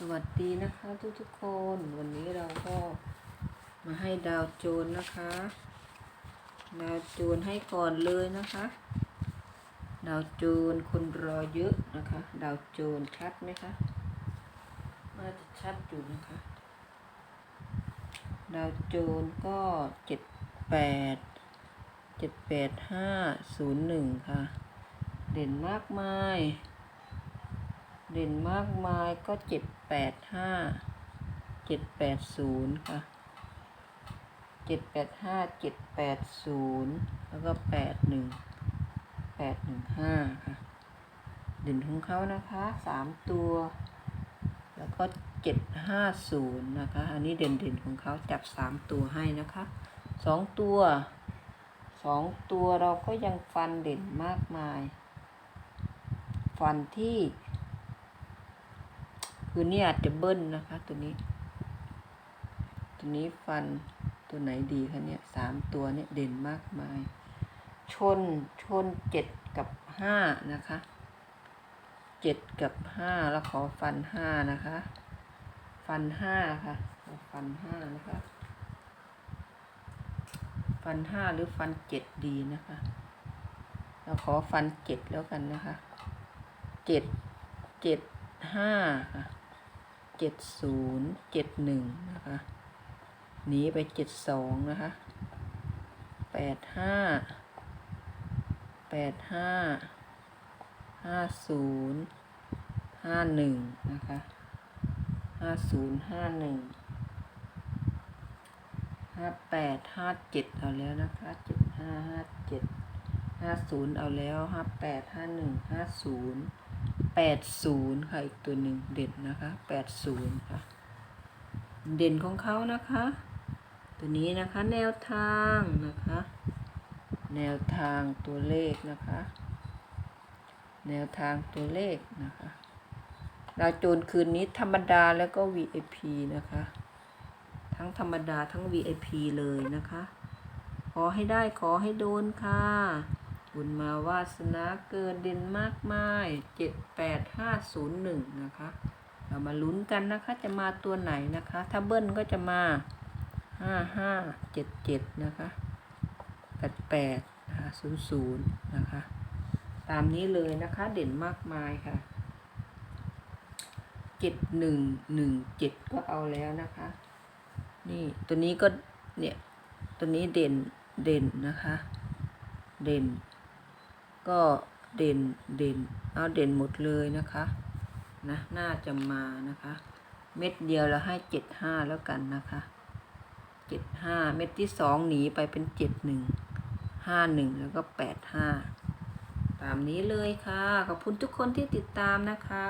สวัสดีนะคะทุกทุกคน วันนี้เราก็มาให้ดาวโจรนะคะ ดาวโจรให้ก่อนเลยนะคะ ดาวโจรคนรอเยอะนะคะ ดาวโจรชัดไหมคะน่าจะชัดอยู่นะคะ ดาวโจรก็เจ็ดแปดเจ็ดแปดห้าศูนย์หนึ่งค่ะ เด่นมากมาย เด่นมากมายก็เจ็ดแปดห้าเจ็ดแปดศูนย์ค่ะเจ็ดแปดห้าเจ็ดแปดศูนย์แล้วก็แปดหนึ่งแปดหนึ่งห้าค่ะเด่นของเขานะคะสามตัว แล้วก็เจ็ดห้าศูนย์นะคะ อันนี้เด่นเด่นของเขาจับสามตัวให้นะคะสองตัวสองตัวเราก็ยังฟันเด่นมากมาย ฟันที่ คือนี่อาจจะเบิ้ลนะคะ ตัวนี้ ตัวนี้ฟันตัวไหนดีคะเนี่ยสามตัวเนี่ยเด่นมากมาย ชนชนเจ็ดกับห้านะคะเจ็ดกับห้าแล้วขอฟันห้านะคะ ฟันห้าค่ะฟันห้านะคะ ฟันห้าหรือฟันเจ็ดดีนะคะเราขอฟันเจ็ดแล้วกันนะคะเจ็ดเจ็ดห้าค่ะ เจ็ดศูนย์เจ็ดหนึ่งนะคะหนีไปเจ็ดสองนะคะแปดห้าแปดห้าห้าศูนย์ห้าหนึ่งนะคะห้าศูนย์ห้าหนึ่งห้าแปดห้าเจ็ดเอาแล้วนะคะเจ็ดห้าห้าเจ็ดห้าศูนย์เอาแล้วห้าแปดห้าหนึ่งห้าศูนย์ แปดศูนย์ค่ะอีกตัวหนึ่งเด่นนะคะแปดศูนย์ค่ะ เด่นของเขานะคะ ตัวนี้นะคะแนวทางนะคะ แนวทางตัวเลขนะคะ แนวทางตัวเลขนะคะดาวโจรคืนนี้ธรรมดาแล้วก็ VIP นะคะ ทั้งธรรมดาทั้ง VIP เลยนะคะ ขอให้ได้ขอให้โดนค่ะ บุญมาวาสนาเกิดเด่นมากมายเจ็ดแปดห้าศูนย์หนึ่งนะคะ เรามาลุ้นกันนะคะจะมาตัวไหนนะคะ ถ้าเบิ้ลก็จะมาห้าห้าเจ็ดเจ็ดนะคะแปดแปดนะคะศูนย์ศูนย์นะคะ ตามนี้เลยนะคะเด่นมากมายค่ะเจ็ดหนึ่งหนึ่งเจ็ดก็เอาแล้วนะคะ นี่ตัวนี้ก็เนี่ยตัวนี้เด่นเด่นนะคะ เด่น ก็เด่นเด่นเอาเด่นหมดเลยนะคะนะน่าจะมานะคะ เม็ดเดียวเราให้เจ็ดห้าแล้วกันนะคะเจ็ดห้าเม็ดที่สองหนีไปเป็นเจ็ดหนึ่งห้าหนึ่งแล้วก็แปดห้าตามนี้เลยค่ะ ขอบคุณทุกคนที่ติดตามนะคะ